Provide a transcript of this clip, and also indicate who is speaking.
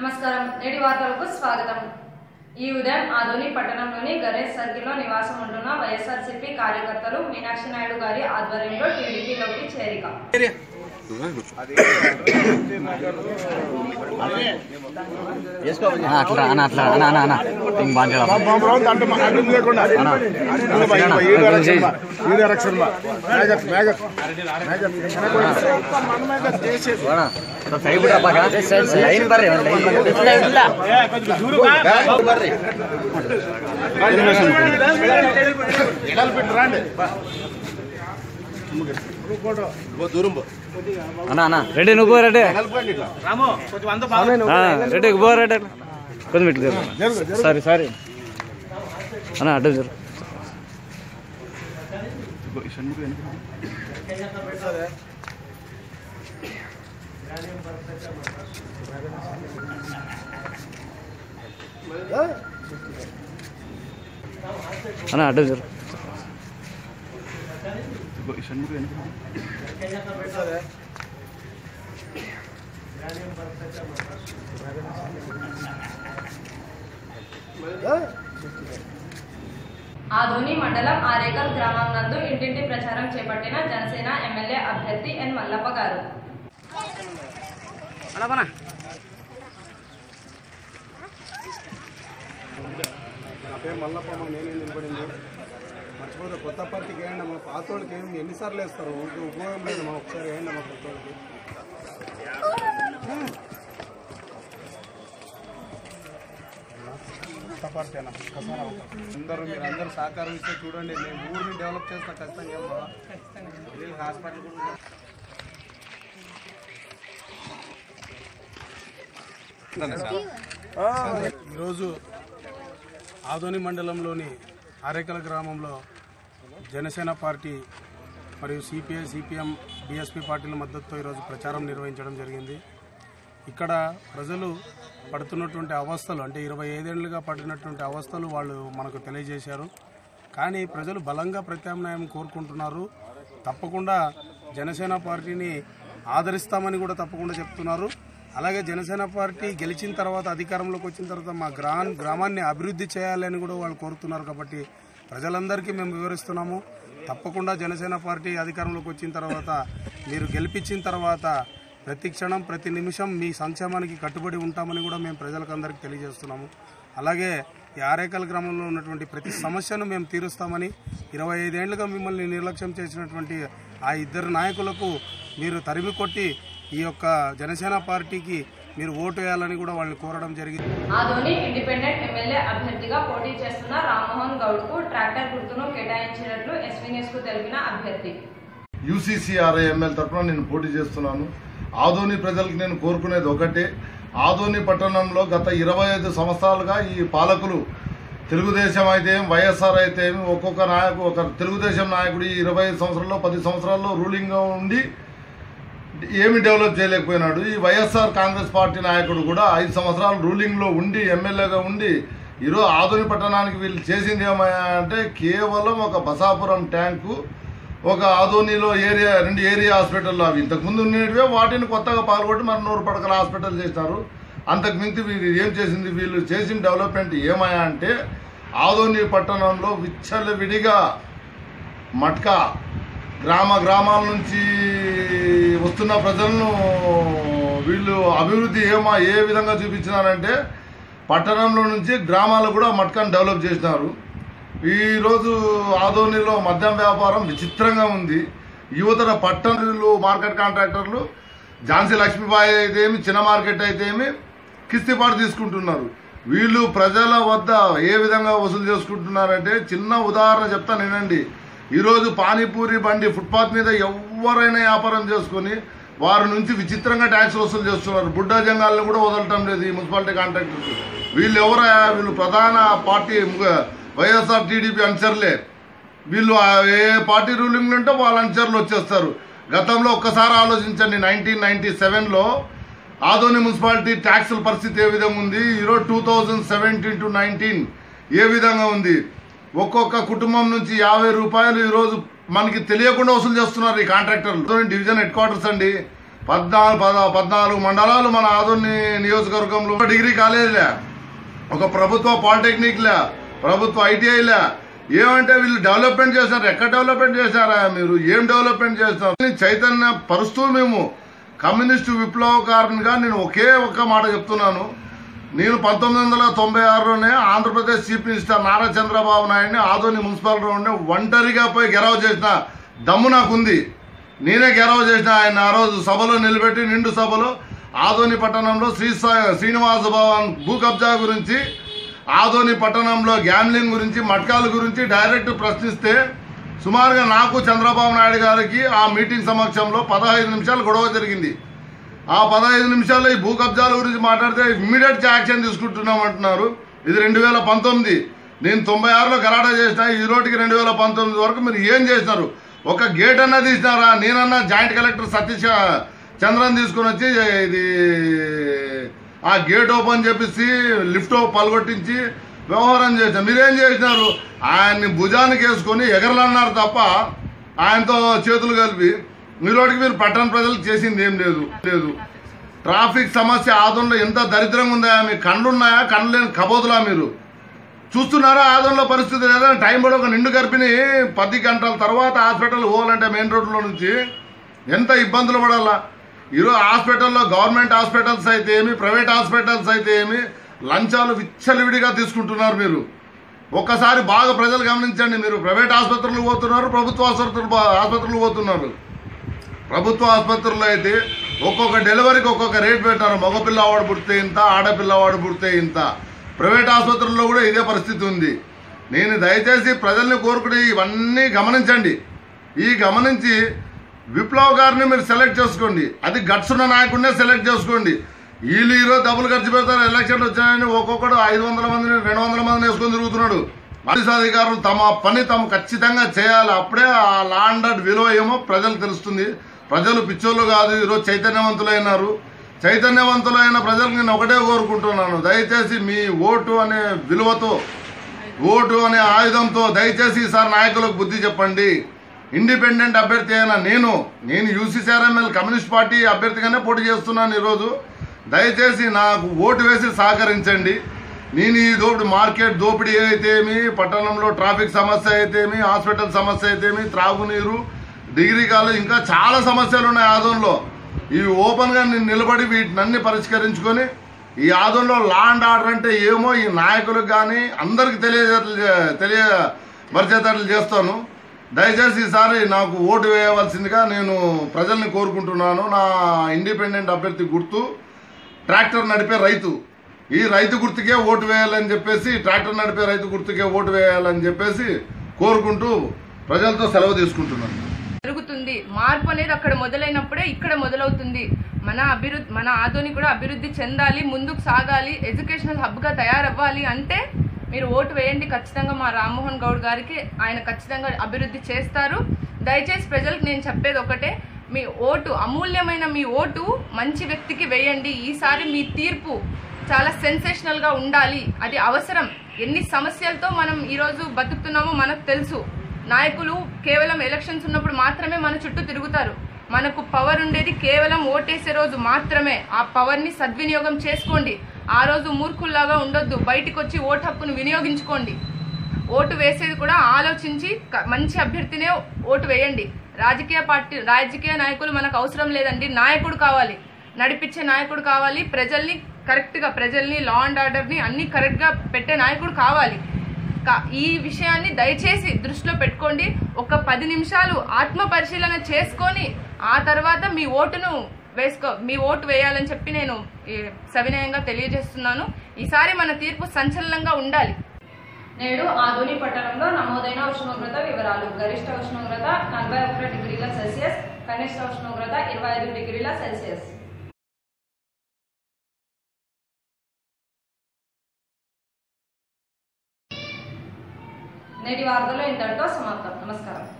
Speaker 1: నమస్కారం. నేటి వార్తలకు స్వాగతం. ఈ ఉదయం ఆదోని పట్టణంలోని గణేష్ సర్కిల్లో నివాసం ఉంటున్న వైఎస్ఆర్సీపీ కార్యకర్తలు మీనాక్షి నాయుడు గారి ఆధ్వర్యంలో టీడీపీలోకి చేరిక.
Speaker 2: అట్లా అన్న అట్లా అన్న అన్న అన్న ఇంక బాగా సైడ్ లైన్ ಬರ್ರಿ ಲೈನ್ ಇಲ್ಲ అన్న అన్న రెడ్డి నువ్వు పో రెడ్డి ఆ, రెడ్డి పో రెడ్డి కొంచెం ఇట్లు సారీ సారీ అన్న అడ్డు జరు అన్న అడ్డు జరు
Speaker 1: ఆదోని మండలం ఆరేకల్ గ్రామం నందు ఇంటింటి ప్రచారం చేపట్టిన జనసేన ఎమ్మెల్యే అభ్యర్థి ఎన్ మల్లప్ప గారు.
Speaker 3: నా పేరు మల్లప్ప నేనే నిలబడింది? మర్చిపోతే కొత్త పార్టీకి వేయండి మా పాత వాళ్ళకి ఏమి ఎన్నిసార్లు వేస్తారు? ఉపయోగం లేదు మా ఒకసారి వేయండి మా కొత్త వాళ్ళకి? కొత్త పార్టీ అన్న అందరూ మీరు అందరూ సహకారం ఇస్తే చూడండి నేను ఊరిని డెవలప్ చేస్తా ఖచ్చితంగా హాస్పిటల్ కూడా. ఈరోజు ఆదోని మండలంలోని ఆరేకల గ్రామంలో జనసేన పార్టీ మరియు సిపిఐ సిపిఎం బీఎస్పీ పార్టీల మద్దతుతో ఈరోజు ప్రచారం నిర్వహించడం జరిగింది. ఇక్కడ ప్రజలు పడుతున్నటువంటి అవస్థలు అంటే ఇరవై ఐదేళ్ళుగా పడినటువంటి అవస్థలు వాళ్ళు మనకు తెలియజేశారు. కానీ ప్రజలు బలంగా ప్రత్యామ్నాయం కోరుకుంటున్నారు. తప్పకుండా జనసేన పార్టీని ఆదరిస్తామని కూడా తప్పకుండా చెప్తున్నారు. అలాగే జనసేన పార్టీ గెలిచిన తర్వాత అధికారంలోకి వచ్చిన తర్వాత మా గ్రా గ్రామాన్ని అభివృద్ధి చేయాలని కూడా వాళ్ళు కోరుతున్నారు కాబట్టి ప్రజలందరికీ మేము వివరిస్తున్నాము. తప్పకుండా జనసేన పార్టీ అధికారంలోకి వచ్చిన తర్వాత మీరు గెలిపించిన తర్వాత ప్రతి క్షణం ప్రతి నిమిషం మీ సంక్షేమానికి కట్టుబడి ఉంటామని కూడా మేము ప్రజలకు అందరికీ తెలియజేస్తున్నాము. అలాగే ఈ ఆరేకల్ గ్రామంలో ఉన్నటువంటి ప్రతి సమస్యను మేము తీరుస్తామని ఇరవై ఐదేళ్ళుగా మిమ్మల్ని నిర్లక్ష్యం చేసినటువంటి ఆ ఇద్దరు నాయకులకు మీరు తరిమి కొట్టి ఈ యొక్క జనసేన పార్టీకి మీరు ఓటు వేయాలని కూడా వాళ్ళని కోరడం జరిగింది.
Speaker 1: ఆదోని ఇండిపెండెంట్ ఎమ్మెల్యే అభ్యర్థిగా పోటీ చేస్తున్న రామ్మోహన్ గౌడ్కు ట్రాక్టర్ గుర్తును కేటాయించినట్లు ఎస్వీ న్యూస్కు తెలిపిన అభ్యర్థి.
Speaker 4: యూసీసీఆర్ఐ ఎమ్మెల్యే తరఫున నేను పోటీ చేస్తున్నాను. ఆదోని ప్రజలకు నేను కోరుకునేది ఒకటే. ఆదోని పట్టణంలో గత ఇరవై ఐదు సంవత్సరాలుగా ఈ పాలకులు తెలుగుదేశం అయితే ఏం వైఎస్ఆర్ అయితే ఏమి ఒక్కొక్క నాయకు ఒక తెలుగుదేశం నాయకుడు ఈ ఇరవై ఐదు సంవత్సరాల్లో పది సంవత్సరాల్లో రూలింగ్గా ఉండి ఏమి డెవలప్ చేయలేకపోయినాడు. ఈ వైఎస్ఆర్ కాంగ్రెస్ పార్టీ నాయకుడు కూడా ఐదు సంవత్సరాలు రూలింగ్లో ఉండి ఎమ్మెల్యేగా ఉండి ఈరోజు ఆదోని పట్టణానికి వీళ్ళు చేసింది ఏమయ్యా అంటే కేవలం ఒక బసాపురం ట్యాంకు ఒక ఆదోనిలో ఏరియా రెండు ఏరియా హాస్పిటల్లో అవి. ఇంతకుముందు ఉండేటివే వాటిని కొత్తగా పాల్గొట్టి మరి నూరు పడకల హాస్పిటల్ చేసినారు అంతకు మించి వీళ్ళు ఏం చేసింది? వీళ్ళు చేసిన డెవలప్మెంట్ ఏమయ్యా అంటే ఆదోని పట్టణంలో విచ్చలవిడిగా మట్కా గ్రామ గ్రామాల నుంచి వస్తున్న ప్రజలను వీళ్ళు అభివృద్ధి ఏమా ఏ విధంగా చూపించినారంటే పట్టణంలో నుంచి గ్రామాలు కూడా మట్కాన్ని డెవలప్ చేసినారు. ఈరోజు ఆదోనిలో మద్యం వ్యాపారం విచిత్రంగా ఉంది. యువతర పట్టణులు మార్కెట్ కాంట్రాక్టర్లు ఝాన్సీ లక్ష్మీబాయి అయితే ఏమి చిన్న మార్కెట్ అయితే ఏమి కిస్తీపాటు తీసుకుంటున్నారు. వీళ్ళు ప్రజల వద్ద ఏ విధంగా వసూలు చేసుకుంటున్నారంటే చిన్న ఉదాహరణ చెప్తా నేనండి. ఈరోజు పానీపూరి బండి ఫుట్పాత్ మీద ఎవరైనా వ్యాపారం చేసుకొని వారి నుంచి విచిత్రంగా ట్యాక్స్ వసూలు చేస్తున్నారు. బుడ్డా జంగాలను కూడా వదలటం లేదు ఈ మున్సిపాలిటీ కాంట్రాక్టర్స్. వీళ్ళు ఎవరా వీళ్ళు ప్రధాన పార్టీ వైఎస్ఆర్ టీడీపీ అనుచరులే. వీళ్ళు ఏ పార్టీ రూలింగ్లు ఉంటే వాళ్ళ అనుచరులు వచ్చేస్తారు. గతంలో ఒక్కసారి ఆలోచించండి నైన్టీన్ నైన్టీ సెవెన్లో ఆదోని మున్సిపాలిటీ ట్యాక్సుల పరిస్థితి ఏ విధంగా ఉంది? ఈరోజు two thousand seventeen to nineteen ఏ విధంగా ఉంది? ఒక్కొక్క కుటుంబం నుంచి యాభై రూపాయలు ఈరోజు మనకి తెలియకుండా వసూలు చేస్తున్నారు ఈ కాంట్రాక్టర్లు. డివిజన్ హెడ్ క్వార్టర్స్ అండి. పద్నాలుగు పద- పద్నాలుగు మండలాలు మన ఆదోని నియోజకవర్గంలో ఒక డిగ్రీ కాలేజీలే ఒక ప్రభుత్వ పాలిటెక్నిక్ లే ప్రభుత్వ ఐటీఐ లే ఏమంటే వీళ్ళు డెవలప్మెంట్ చేశారు ఎక్కడ డెవలప్మెంట్ చేశారా? మీరు ఏం డెవలప్మెంట్ చేస్తారు చైతన్య పరుస్తూ మేము కమ్యూనిస్టు విప్లవకారునిగా నేను ఒకే ఒక్క మాట చెప్తున్నాను. నేను పంతొమ్మిది వందల తొంభై ఆరులోనే ఆంధ్రప్రదేశ్ చీఫ్ మినిస్టర్ నారా చంద్రబాబు నాయుడిని ఆదోని మున్సిపల్ రౌండ్ని ఒంటరిగా పోయి గెరవ చేసిన దమ్ము నాకుంది. నేనే గెరవ చేసిన ఆయన. ఆ రోజు సభలో నిలబెట్టి నిండు సభలో ఆదోని పట్టణంలో శ్రీ శ్రీనివాస భవన్ భూ కబ్జా గురించి ఆదోని పట్టణంలో గ్యామ్లింగ్ గురించి మట్కాల గురించి డైరెక్ట్ ప్రశ్నిస్తే సుమారుగా నాకు చంద్రబాబు నాయుడు గారికి ఆ మీటింగ్ సమక్షంలో పదహైదు నిమిషాలు గొడవ జరిగింది. ఆ పదహైదు నిమిషాల్లో ఈ భూ కబ్జాల గురించి మాట్లాడితే ఇమ్మీడియట్ యాక్షన్ తీసుకుంటున్నాం అంటున్నారు. ఇది రెండు వేల పంతొమ్మిది. నేను తొంభై ఆరులో గరాటా చేసిన ఈ రోజుకి రెండు వేల పంతొమ్మిది వరకు మీరు ఏం చేసినారు? ఒక గేట్ అన్నా తీసినారా? నేనన్నా జాయింట్ కలెక్టర్ సతీష్ చంద్రన్ తీసుకుని వచ్చి ఇది ఆ గేట్ ఓపెన్ చేపించి లిఫ్ట్ పలగొట్టించి వ్యవహారం చేశారు. మీరేం చేసినారు? ఆయన్ని భుజానికి వేసుకొని ఎగరలన్నారు తప్ప ఆయనతో చేతులు కలిపి మీరోడికి మీరు పట్టణ ప్రజలకు చేసింది ఏం లేదు. లేదు. ట్రాఫిక్ సమస్య ఆదంలో ఎంత దరిద్రంగా ఉందా మీ కళ్ళున్నాయా? కళ్ళు లేని కబోదులా మీరు? చూస్తున్నారా ఆదంలో పరిస్థితి లేదా? టైం కూడా ఒక నిండు గర్భిణి పది గంటల తర్వాత హాస్పిటల్ పోవాలంటే మెయిన్ రోడ్లో నుంచి ఎంత ఇబ్బందులు పడాలా? ఈరోజు హాస్పిటల్లో గవర్నమెంట్ హాస్పిటల్స్ అయితే ఏమి ప్రైవేట్ హాస్పిటల్స్ అయితే ఏమి లంచాలు విచ్చలవిడిగా తీసుకుంటున్నారు మీరు. ఒక్కసారి బాగా ప్రజలు గమనించండి మీరు. ప్రైవేట్ ఆసుపత్రులు పోతున్నారు ప్రభుత్వ ఆసుపత్రులు ఆసుపత్రులు పోతున్నారు. ప్రభుత్వ ఆసుపత్రుల్లో అయితే ఒక్కొక్క డెలివరీకి ఒక్కొక్క రేట్ పెట్టారు. మగపిల్లవాడు పుడితే ఇంత ఆడపిల్లవాడు పుడితే ఇంత. ప్రైవేట్ ఆసుపత్రుల్లో కూడా ఇదే పరిస్థితి ఉంది. నేను దయచేసి ప్రజల్ని కోరుకుని ఇవన్నీ గమనించండి. ఈ గమనించి విప్లవ్ గారిని మీరు సెలెక్ట్ చేసుకోండి. అది గట్స్ ఉన్న నాయకుడినే సెలెక్ట్ చేసుకోండి. వీళ్ళు ఈరోజు డబ్బులు ఖర్చు పెడతారు ఎలక్షన్లు వచ్చాయని ఒక్కొక్కడు ఐదు వందల మందిని రెండు వందల మందిని వేసుకొని తిరుగుతున్నాడు. పోలీస్ అధికారులు తమ పని తాము ఖచ్చితంగా చేయాలి. అప్పుడే ఆ లాండర్ విలువ ఏమో ప్రజలు తెలుస్తుంది. ప్రజలు పిచ్చోళ్ళు కాదు ఈరోజు చైతన్యవంతులైనారు. చైతన్యవంతులైన ప్రజలకు నేను ఒకటే కోరుకుంటున్నాను. దయచేసి మీ ఓటు అనే విలువతో ఓటు అనే ఆయుధంతో దయచేసి ఈసారి నాయకులకు బుద్ధి చెప్పండి. ఇండిపెండెంట్ అభ్యర్థి అయిన నేను నేను యూసీసీఆర్ఎంఎల్ కమ్యూనిస్ట్ పార్టీ అభ్యర్థిగానే పోటీ చేస్తున్నాను ఈరోజు. దయచేసి నాకు ఓటు వేసి సహకరించండి. నేను ఈ దోపిడి మార్కెట్ దోపిడీ అయితేమి పట్టణంలో ట్రాఫిక్ సమస్య అయితేమి హాస్పిటల్ సమస్య అయితేమి త్రాగునీరు డిగ్రీ కాలేజ్ ఇంకా చాలా సమస్యలు ఉన్నాయి ఆదంలో ఇవి ఓపెన్గా నేను నిలబడి వీటినన్ని పరిష్కరించుకొని ఈ ఆదంలో లా అండ్ ఆర్డర్ అంటే ఏమో ఈ నాయకులకు కానీ అందరికి తెలియజేతలు తెలియపరిచేటట్లు చేస్తాను. దయచేసి ఈసారి నాకు ఓటు వేయవలసిందిగా నేను ప్రజల్ని కోరుకుంటున్నాను. నా ఇండిపెండెంట్ అభ్యర్థి గుర్తు ట్రాక్టర్ నడిపే రైతు. ఈ రైతు గుర్తుకే ఓటు వేయాలని చెప్పేసి ట్రాక్టర్ నడిపే రైతు గుర్తుకే ఓటు వేయాలని చెప్పేసి కోరుకుంటూ ప్రజలతో సెలవు తీసుకుంటున్నాను.
Speaker 5: జరుగుతుంది. మార్పు అనేది అక్కడ మొదలైనప్పుడే ఇక్కడ మొదలవుతుంది. మన అభివృద్ధి మన ఆధుని కూడా అభివృద్ధి చెందాలి ముందుకు సాగాలి ఎడ్యుకేషనల్ హబ్గా తయారవ్వాలి అంటే మీరు ఓటు వేయండి ఖచ్చితంగా మా రామ్మోహన్ గౌడ్ గారికి. ఆయన ఖచ్చితంగా అభివృద్ధి చేస్తారు. దయచేసి ప్రజలకు నేను చెప్పేది ఒకటే మీ ఓటు అమూల్యమైన మీ ఓటు మంచి వ్యక్తికి వేయండి. ఈసారి మీ తీర్పు చాలా సెన్సేషనల్గా ఉండాలి. అది అవసరం. ఎన్ని సమస్యలతో మనం ఈరోజు బతుకుతున్నామో మనకు తెలుసు. నాయకులు కేవలం ఎలక్షన్స్ ఉన్నప్పుడు మాత్రమే మన చుట్టూ తిరుగుతారు. మనకు పవర్ ఉండేది కేవలం ఓటేసే రోజు మాత్రమే. ఆ పవర్ని సద్వినియోగం చేసుకోండి. ఆ రోజు మూర్ఖుల్లాగా ఉండొద్దు. బయటకు వచ్చి ఓటు హక్కును వినియోగించుకోండి. ఓటు వేసేది కూడా ఆలోచించి మంచి అభ్యర్థినే ఓటు వేయండి. రాజకీయ పార్టీ రాజకీయ నాయకులు మనకు అవసరం లేదండి. నాయకుడు కావాలి. నడిపించే నాయకుడు కావాలి. ప్రజల్ని కరెక్ట్గా ప్రజల్ని లా అండ్ ఆర్డర్ని అన్నీ కరెక్ట్గా పెట్టే నాయకుడు కావాలి. ఈ విషయాన్ని దయచేసి దృష్టిలో పెట్టుకోండి. ఒక పది నిమిషాలు ఆత్మ పరిశీలన చేసుకొని ఆ తర్వాత మీ ఓటును వేసుకో మీ ఓటు వేయాలని చెప్పి నేను సవినయంగా తెలియజేస్తున్నాను. ఈసారి మన తీర్పు సంచలనంగా ఉండాలి.
Speaker 1: నేడు ఆధుని పట్టణంలో నమోదైన ఉష్ణోగ్రత వివరాలు. గరిష్ట ఉష్ణోగ్రత నలభై ఒకటి డిగ్రీల సెల్సియస్ కనిష్ట ఉష్ణోగ్రత ఇరవై ఐదు డిగ్రీల సెల్సియస్. నేటి వార్తలు ఇంతటితో సమాప్తం. నమస్కారం.